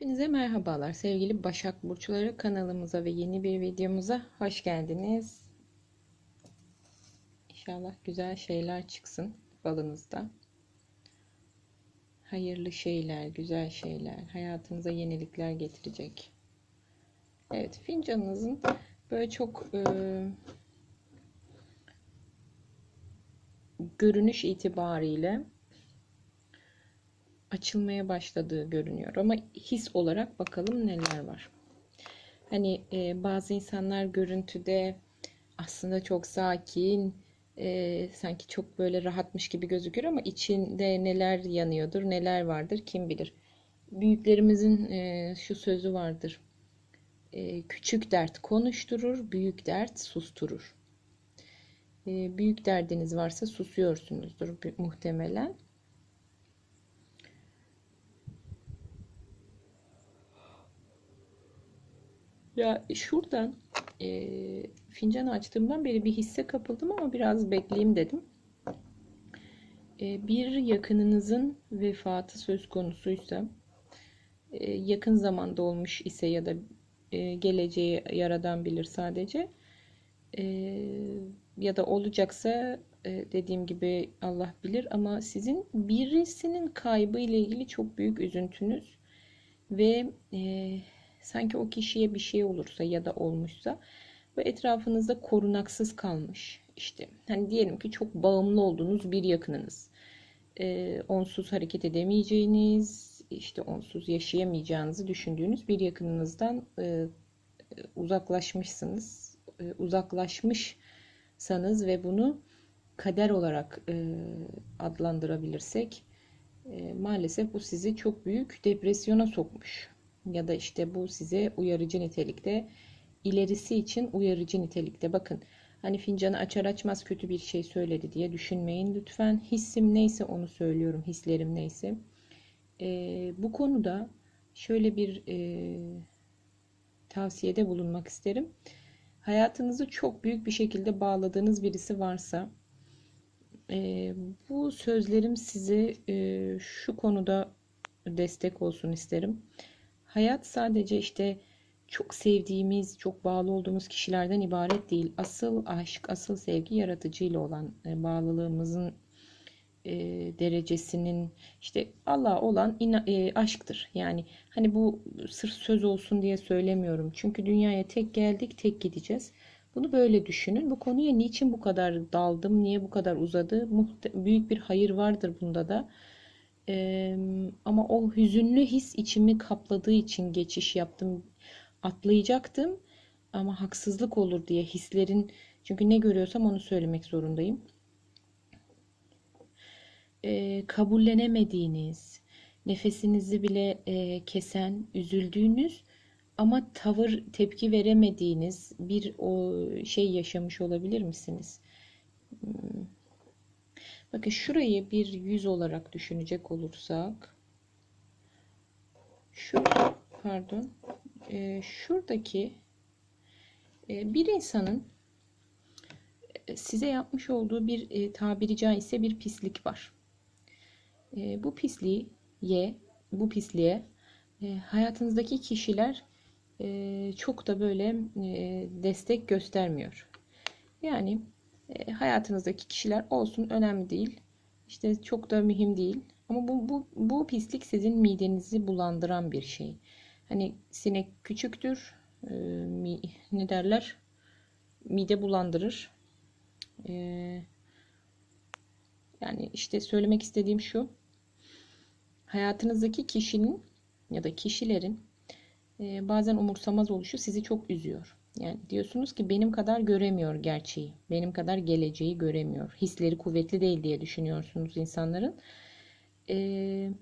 Hepinize merhabalar sevgili Başak Burçları kanalımıza ve yeni bir videomuza hoş geldiniz. İnşallah güzel şeyler çıksın balınızda. Hayırlı şeyler, güzel şeyler, hayatınıza yenilikler getirecek. Evet, fincanınızın böyle çok e, görünüş itibariyle açılmaya başladığı görünüyor. Ama his olarak bakalım neler var. Hani e, bazı insanlar görüntüde aslında çok sakin, e, sanki çok böyle rahatmış gibi gözükür ama içinde neler yanıyordur, neler vardır kim bilir. Büyüklerimizin e, şu sözü vardır. E, küçük dert konuşturur, büyük dert susturur. E, büyük derdiniz varsa susuyorsunuzdur muhtemelen. Ya şuradan e, fincanı açtığımdan beri bir hisse kapıldım ama biraz bekleyeyim dedim. E, bir yakınınızın vefatı söz konusuysa e, yakın zamanda olmuş ise ya da e, geleceği yaradan bilir sadece e, ya da olacaksa e, dediğim gibi Allah bilir ama sizin birisinin kaybı ile ilgili çok büyük üzüntünüz ve e, sanki o kişiye bir şey olursa ya da olmuşsa ve etrafınızda korunaksız kalmış. İşte hani diyelim ki çok bağımlı olduğunuz bir yakınınız. E, onsuz hareket edemeyeceğiniz işte onsuz yaşayamayacağınızı düşündüğünüz bir yakınınızdan e, uzaklaşmışsınız e, uzaklaşmışsanız ve bunu kader olarak e, adlandırabilirsek e, maalesef bu sizi çok büyük depresyona sokmuş ya da işte bu size uyarıcı nitelikte ilerisi için uyarıcı nitelikte. Bakın hani fincanı açar açmaz kötü bir şey söyledi diye düşünmeyin lütfen. Hissim neyse onu söylüyorum hislerim neyse. Ee, bu konuda şöyle bir e, tavsiyede bulunmak isterim. Hayatınızı çok büyük bir şekilde bağladığınız birisi varsa e, bu sözlerim size e, şu konuda destek olsun isterim Hayat sadece işte çok sevdiğimiz, çok bağlı olduğumuz kişilerden ibaret değil. Asıl aşk, asıl sevgi yaratıcıyla olan e, bağlılığımızın e, derecesinin işte Allah olan ina, e, aşktır. Yani hani bu sırf söz olsun diye söylemiyorum. Çünkü dünyaya tek geldik, tek gideceğiz. Bunu böyle düşünün. Bu konuya niçin bu kadar daldım, niye bu kadar uzadı? Muhte büyük bir hayır vardır bunda da. Ee, ama o hüzünlü his içimi kapladığı için geçiş yaptım. Atlayacaktım ama haksızlık olur diye hislerin çünkü ne görüyorsam onu söylemek zorundayım. Ee, kabullenemediğiniz, nefesinizi bile e, kesen, üzüldüğünüz ama tavır, tepki veremediğiniz bir o şey yaşamış olabilir misiniz? Hmm Bakın şurayı bir yüz olarak düşünecek olursak şu pardon e, şuradaki e, bir insanın e, size yapmış olduğu bir e, tabiri caizse bir pislik var. E, bu pisliği ye bu pisliğe e, hayatınızdaki kişiler e, çok da böyle e, destek göstermiyor. Yani e, hayatınızdaki kişiler olsun önemli değil. İşte çok da mühim değil. Ama bu, bu, bu pislik sizin midenizi bulandıran bir şey. Hani sinek küçüktür. E, ne derler? Mide bulandırır. E, yani işte söylemek istediğim şu. Hayatınızdaki kişinin ya da kişilerin e, bazen umursamaz oluşu sizi çok üzüyor. Yani diyorsunuz ki benim kadar göremiyor gerçeği. Benim kadar geleceği göremiyor. Hisleri kuvvetli değil diye düşünüyorsunuz insanların. Ee,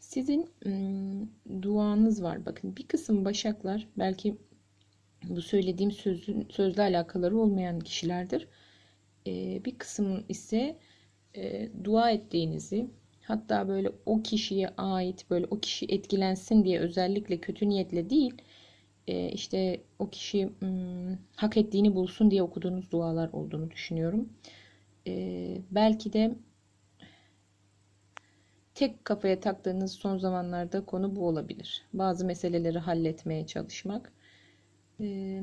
sizin ım, duanız var. Bakın bir kısım başaklar belki bu söylediğim sözün, sözle alakaları olmayan kişilerdir. Ee, bir kısım ise e, dua ettiğinizi hatta böyle o kişiye ait böyle o kişi etkilensin diye özellikle kötü niyetle değil e, işte o kişi hmm, hak ettiğini bulsun diye okuduğunuz dualar olduğunu düşünüyorum. E, belki de tek kafaya taktığınız son zamanlarda konu bu olabilir. Bazı meseleleri halletmeye çalışmak. E,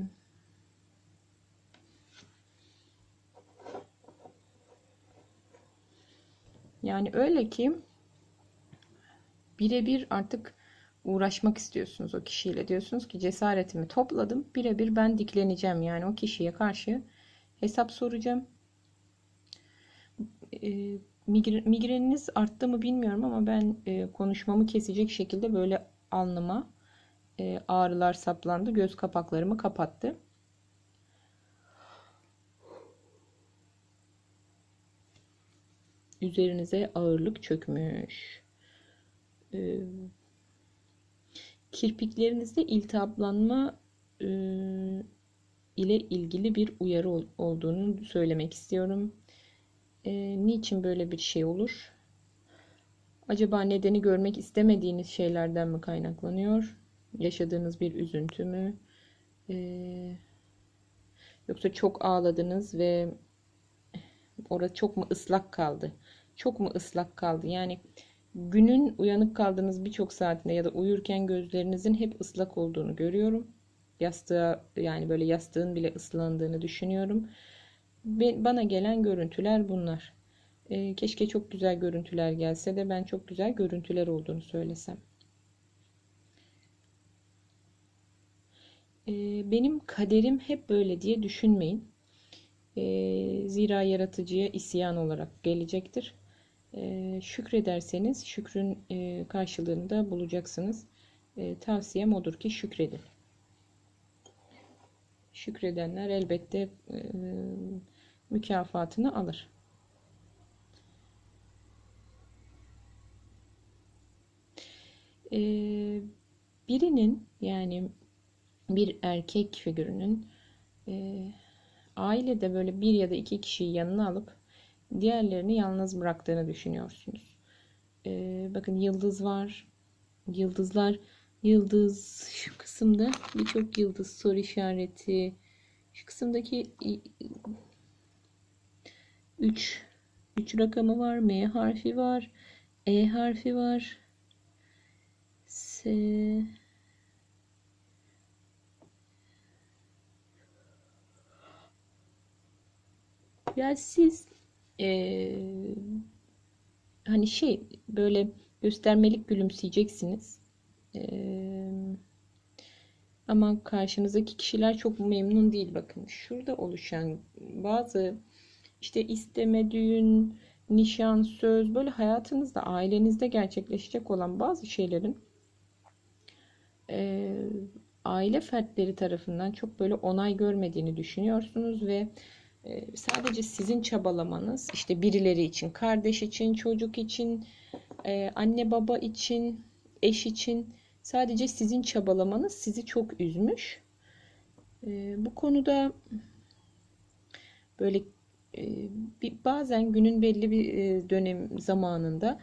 yani öyle ki birebir artık uğraşmak istiyorsunuz o kişiyle. Diyorsunuz ki cesaretimi topladım. Birebir ben dikleneceğim. Yani o kişiye karşı hesap soracağım. E, migreniniz arttı mı bilmiyorum ama ben e, konuşmamı kesecek şekilde böyle alnıma e, ağrılar saplandı. Göz kapaklarımı kapattı. Üzerinize ağırlık çökmüş. Ee, kirpiklerinizde iltihaplanma e, ile ilgili bir uyarı olduğunu söylemek istiyorum. E, niçin böyle bir şey olur? Acaba nedeni görmek istemediğiniz şeylerden mi kaynaklanıyor? Yaşadığınız bir üzüntü mü? E, yoksa çok ağladınız ve orada çok mu ıslak kaldı? Çok mu ıslak kaldı? Yani günün uyanık kaldığınız birçok saatinde ya da uyurken gözlerinizin hep ıslak olduğunu görüyorum. Yastığa yani böyle yastığın bile ıslandığını düşünüyorum. Bana gelen görüntüler bunlar. E, keşke çok güzel görüntüler gelse de ben çok güzel görüntüler olduğunu söylesem. E, benim kaderim hep böyle diye düşünmeyin. E, zira yaratıcıya isyan olarak gelecektir. E, şükrederseniz şükrün e, karşılığını da bulacaksınız. E, tavsiyem odur ki şükredin. Şükredenler elbette e, mükafatını alır. E, birinin yani bir erkek figürünün e, ailede böyle bir ya da iki kişiyi yanına alıp diğerlerini yalnız bıraktığını düşünüyorsunuz. Ee, bakın yıldız var. Yıldızlar yıldız şu kısımda birçok yıldız soru işareti şu kısımdaki 3 3 rakamı var. M harfi var. E harfi var. S yani siz e, hani şey böyle göstermelik gülümseyeceksiniz. E, ama karşınızdaki kişiler çok memnun değil. Bakın şurada oluşan bazı işte isteme, düğün, nişan, söz böyle hayatınızda, ailenizde gerçekleşecek olan bazı şeylerin e, aile fertleri tarafından çok böyle onay görmediğini düşünüyorsunuz ve ee, sadece sizin çabalamanız işte birileri için, kardeş için, çocuk için, e, anne baba için, eş için sadece sizin çabalamanız sizi çok üzmüş. Ee, bu konuda böyle e, bazen günün belli bir e, dönem zamanında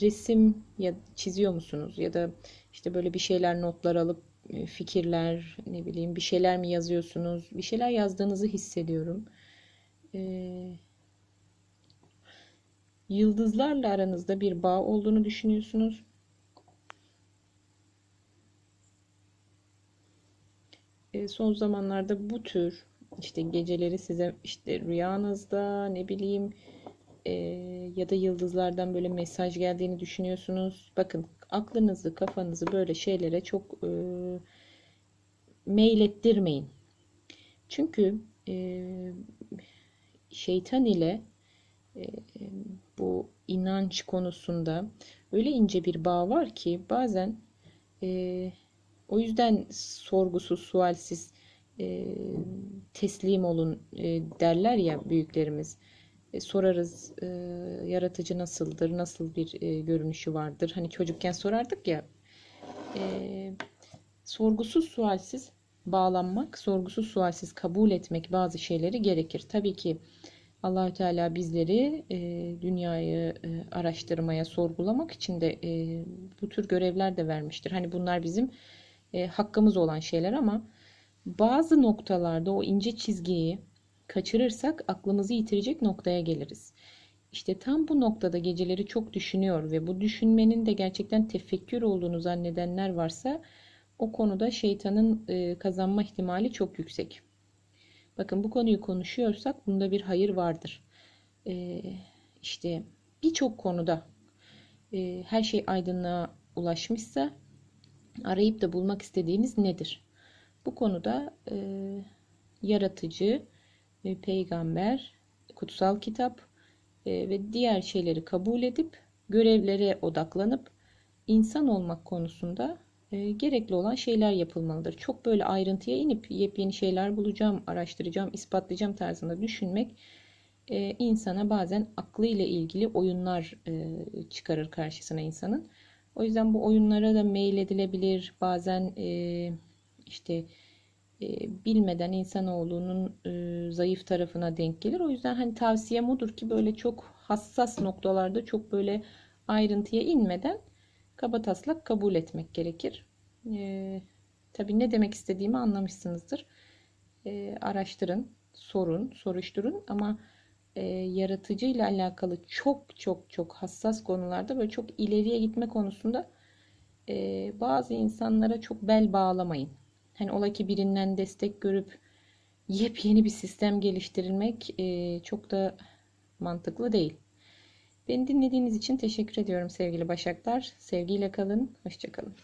resim ya çiziyor musunuz ya da işte böyle bir şeyler notlar alıp fikirler, ne bileyim bir şeyler mi yazıyorsunuz? Bir şeyler yazdığınızı hissediyorum. Ee, yıldızlarla aranızda bir bağ olduğunu düşünüyorsunuz. Ee, son zamanlarda bu tür işte geceleri size işte rüyanızda ne bileyim e, ya da yıldızlardan böyle mesaj geldiğini düşünüyorsunuz. Bakın aklınızı kafanızı böyle şeylere çok e, meylettirmeyin. Çünkü e, şeytan ile e, bu inanç konusunda öyle ince bir bağ var ki bazen e, o yüzden sorgusuz sualsiz e, teslim olun e, derler ya büyüklerimiz. E, sorarız e, yaratıcı nasıldır, nasıl bir e, görünüşü vardır. Hani çocukken sorardık ya e, sorgusuz sualsiz bağlanmak, sorgusuz sualsiz kabul etmek bazı şeyleri gerekir. Tabii ki Allahü Teala bizleri e, dünyayı e, araştırmaya, sorgulamak için de e, bu tür görevler de vermiştir. Hani bunlar bizim e, hakkımız olan şeyler ama bazı noktalarda o ince çizgiyi kaçırırsak aklımızı yitirecek noktaya geliriz. İşte tam bu noktada geceleri çok düşünüyor ve bu düşünmenin de gerçekten tefekkür olduğunu zannedenler varsa o konuda şeytanın e, kazanma ihtimali çok yüksek. Bakın bu konuyu konuşuyorsak bunda bir hayır vardır. E, işte birçok konuda e, her şey aydınlığa ulaşmışsa arayıp da bulmak istediğiniz nedir? Bu konuda yaratıcı, e, peygamber, kutsal kitap e, ve diğer şeyleri kabul edip görevlere odaklanıp insan olmak konusunda e, gerekli olan şeyler yapılmalıdır. Çok böyle ayrıntıya inip yepyeni şeyler bulacağım, araştıracağım, ispatlayacağım tarzında düşünmek e, insana bazen aklıyla ilgili oyunlar çıkarır karşısına insanın. O yüzden bu oyunlara da mail edilebilir. Bazen e, işte bilmeden insanoğlunun e, zayıf tarafına denk gelir. O yüzden hani tavsiyem odur ki böyle çok hassas noktalarda çok böyle ayrıntıya inmeden kaba taslak kabul etmek gerekir. E, tabii ne demek istediğimi anlamışsınızdır. E, araştırın, sorun, soruşturun ama e, yaratıcı ile alakalı çok çok çok hassas konularda böyle çok ileriye gitme konusunda e, bazı insanlara çok bel bağlamayın. Hani ola ki birinden destek görüp yepyeni bir sistem geliştirilmek e, çok da mantıklı değil. Beni dinlediğiniz için teşekkür ediyorum sevgili Başaklar. Sevgiyle kalın, hoşçakalın.